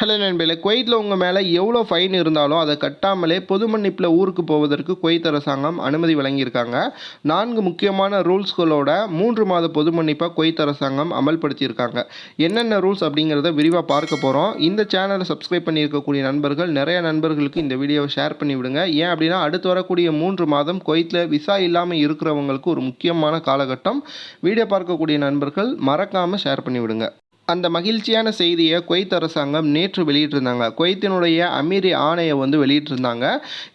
Hello நண்பர்களே குவைத்தில் உங்கள் மேலே எவ்வளோ ஃபைன் இருந்தாலும் அதை கட்டாமலே பொது மன்னிப்பில் ஊருக்கு போவதற்கு குவைத் அரசாங்கம் அனுமதி வழங்கியிருக்காங்க. நான்கு முக்கியமான ரூல்ஸ்களோட மூன்று மாத பொது மன்னிப்பாக குவைத் அரசாங்கம் அமல்படுத்தியிருக்காங்க. என்னென்ன ரூல்ஸ் அப்படிங்கிறத விரிவாக பார்க்க போகிறோம் இந்த சேனலை சப்ஸ்கிரைப் பண்ணியிருக்கக்கூடிய நண்பர்கள் நிறைய நண்பர்களுக்கு இந்த வீடியோவை ஷேர் பண்ணி விடுங்க. ஏன் அப்படின்னா அடுத்து வரக்கூடிய மூன்று மாதம் குவைத்தில் விசா இல்லாமல் இருக்கிறவங்களுக்கு ஒரு முக்கியமான காலகட்டம். வீடியோ பார்க்கக்கூடிய நண்பர்கள் மறக்காமல் ஷேர் பண்ணி விடுங்க. அந்த மகிழ்ச்சியான செய்தியை குவைத் அரசாங்கம் நேற்று வெளியிட்டிருந்தாங்க. குவைத்தினுடைய அமீரி ஆணையை வந்து வெளியிட்டிருந்தாங்க.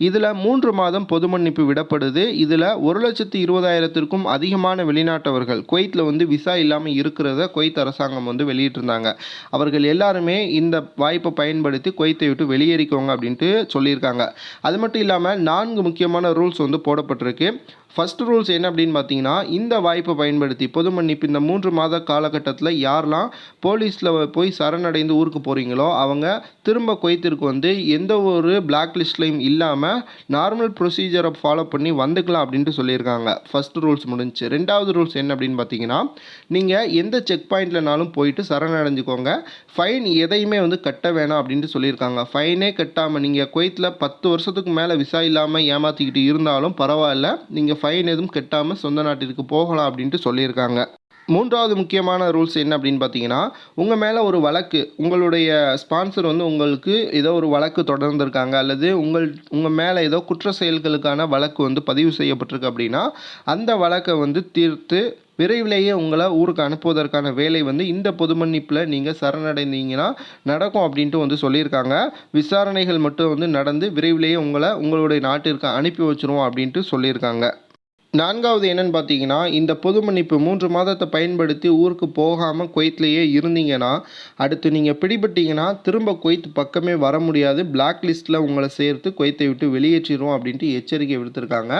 இதில் மூன்று மாதம் பொது மன்னிப்பு விடப்படுது. இதில் ஒரு லட்சத்து இருபதாயிரத்திற்கும் அதிகமான வெளிநாட்டவர்கள் குவைத்தில் வந்து விசா இல்லாமல் இருக்கிறத குவைத் அரசாங்கம் வந்து வெளியிட்டிருந்தாங்க. அவர்கள் எல்லாருமே இந்த வாய்ப்பை பயன்படுத்தி குவைத்தை விட்டு வெளியேறிக்கோங்க அப்படின்ட்டு சொல்லியிருக்காங்க. அது மட்டும் இல்லாமல் நான்கு முக்கியமான ரூல்ஸ் வந்து போடப்பட்டிருக்கு. ஃபர்ஸ்ட் ரூல்ஸ் என்ன அப்படின்னு பார்த்தீங்கன்னா இந்த வாய்ப்பை பயன்படுத்தி பொது மன்னிப்பு இந்த மூன்று மாத காலகட்டத்தில் யாரெல்லாம் போலீஸில் போய் சரணடைந்து ஊருக்கு போகிறீங்களோ அவங்க திரும்ப குவைத்திற்கு வந்து எந்த ஒரு பிளாக் லிஸ்ட்லையும் இல்லாமல் நார்மல் ப்ரொசீஜரை ஃபாலோ பண்ணி வந்துக்கலாம் அப்படின்ட்டு சொல்லியிருக்காங்க. ஃபர்ஸ்ட் ரூல்ஸ் முடிஞ்சுச்சு ரெண்டாவது ரூல்ஸ் என்ன அப்படின்னு பார்த்தீங்கன்னா நீங்கள் எந்த செக் பாயிண்ட்லனாலும் போயிட்டு சரணடைஞ்சுக்கோங்க. ஃபைன் எதையுமே வந்து கட்ட வேணாம் அப்படின்ட்டு சொல்லியிருக்காங்க. ஃபைனே கட்டாமல் நீங்கள் குவைத்தில் பத்து வருஷத்துக்கு மேலே விசா இல்லாமல் ஏமாற்றிக்கிட்டு இருந்தாலும் பரவாயில்ல. நீங்கள் ஃபைன் எதுவும் கட்டாமல் சொந்த நாட்டிற்கு போகலாம் அப்படின்ட்டு சொல்லியிருக்காங்க. மூன்றாவது முக்கியமான ரூல்ஸ் என்ன அப்படின்னு பார்த்தீங்கன்னா உங்கள் மேலே ஒரு வழக்கு உங்களுடைய ஸ்பான்சர் வந்து உங்களுக்கு ஏதோ ஒரு வழக்கு தொடர்ந்துருக்காங்க அல்லது உங்கள் உங்கள் மேலே ஏதோ குற்ற செயல்களுக்கான வழக்கு வந்து பதிவு செய்யப்பட்டிருக்கு அப்படின்னா அந்த வழக்கை வந்து தீர்த்து விரைவிலேயே உங்களை ஊருக்கு அனுப்புவதற்கான வேலை வந்து இந்த பொதுமன்னிப்பில் நீங்கள் சரணடைந்தீங்கன்னா நடக்கும் அப்படின்ட்டு வந்து சொல்லியிருக்காங்க. விசாரணைகள் மட்டும் வந்து நடந்து விரைவிலேயே உங்களை உங்களுடைய நாட்டிற்கு அனுப்பி வச்சுருவோம் அப்படின்ட்டு சொல்லியிருக்காங்க. நான்காவது என்னன்னு பார்த்தீங்கன்னா இந்த பொது மன்னிப்பு மூன்று மாதத்தை பயன்படுத்தி ஊருக்கு போகாமல் குவைத்லேயே இருந்தீங்கன்னா அடுத்து நீங்கள் பிடிபட்டீங்கன்னா திரும்ப குவைத் பக்கமே வர முடியாது. பிளாக் லிஸ்ட்டில் உங்களை சேர்த்து குவைத்தை விட்டு வெளியேற்றிடுவோம் அப்படின்ட்டு எச்சரிக்கை விடுத்திருக்காங்க.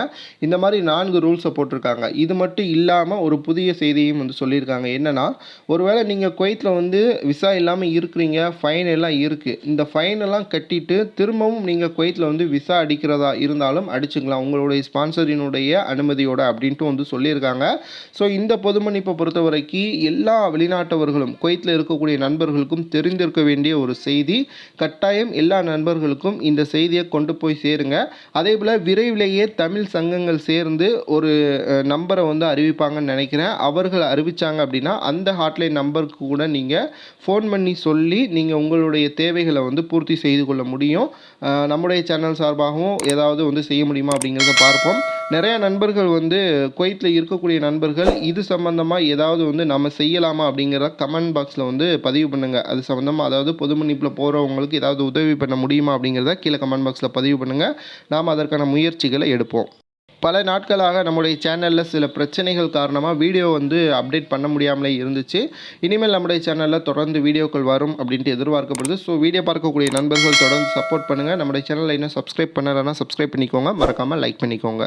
இந்த மாதிரி நான்கு ரூல்ஸை போட்டிருக்காங்க. இது மட்டும் இல்லாமல் ஒரு புதிய செய்தியும் வந்து சொல்லியிருக்காங்க. என்னென்னா ஒருவேளை நீங்கள் குவைத்தில் வந்து விசா இல்லாமல் இருக்கிறீங்க ஃபைன் எல்லாம் இருக்குது இந்த ஃபைன் எல்லாம் கட்டிட்டு திரும்பவும் நீங்கள் குவைத்தில் வந்து விசா அடிக்கிறதா இருந்தாலும் அடிச்சுக்கலாம். உங்களுடைய ஸ்பான்சரினுடைய அனுமதி அனுமதியோட அப்படின்ட்டு வந்து சொல்லியிருக்காங்க. ஸோ இந்த பொதுமன்னிப்பை பொறுத்தவரைக்கு பொறுத்த வரைக்கும் எல்லா வெளிநாட்டவர்களும் குவைத்தில் இருக்கக்கூடிய நண்பர்களுக்கும் தெரிந்திருக்க வேண்டிய ஒரு செய்தி. கட்டாயம் எல்லா நண்பர்களுக்கும் இந்த செய்தியை கொண்டு போய் சேருங்க. அதே போல் விரைவிலேயே தமிழ் சங்கங்கள் சேர்ந்து ஒரு நம்பரை வந்து அறிவிப்பாங்கன்னு நினைக்கிறேன். அவர்கள் அறிவித்தாங்க அப்படின்னா அந்த ஹாட்லைன் நம்பருக்கு கூட நீங்கள் ஃபோன் பண்ணி சொல்லி நீங்கள் உங்களுடைய தேவைகளை வந்து பூர்த்தி செய்து கொள்ள முடியும். நம்முடைய சேனல் சார்பாகவும் ஏதாவது வந்து செய்ய முடியுமா அப்படிங்கிறத பார்ப்போம். நிறைய நண்பர்கள் வந்து குவைத்தில் இருக்கக்கூடிய நண்பர்கள் இது சம்மந்தமாக ஏதாவது வந்து நம்ம செய்யலாமா அப்படிங்கிறத கமெண்ட் பாக்ஸில் வந்து பதிவு பண்ணுங்கள் அது சம்மந்தமாக அதாவது பொது மன்னிப்பில் போகிறவங்களுக்கு ஏதாவது உதவி பண்ண முடியுமா அப்படிங்கிறத கீழே கமெண்ட் பாக்ஸில் பதிவு பண்ணுங்கள் நாம் அதற்கான முயற்சிகளை எடுப்போம். பல நாட்களாக நம்முடைய சேனலில் சில பிரச்சனைகள் காரணமாக வீடியோ வந்து அப்டேட் பண்ண முடியாமலே இருந்துச்சு. இனிமேல் நம்முடைய சேனலில் தொடர்ந்து வீடியோக்கள் வரும் அப்படின்ட்டு எதிர்பார்க்கப்படுது. ஸோ வீடியோ பார்க்கக்கூடிய நண்பர்கள் தொடர்ந்து சப்போர்ட் பண்ணுங்கள் நம்முடைய சேனலை இன்னும் சப்ஸ்கிரைப் பண்ணலைன்னா சப்ஸ்கிரைப் பண்ணிக்கோங்க. மறக்காமல் லைக் பண்ணிக்கோங்க.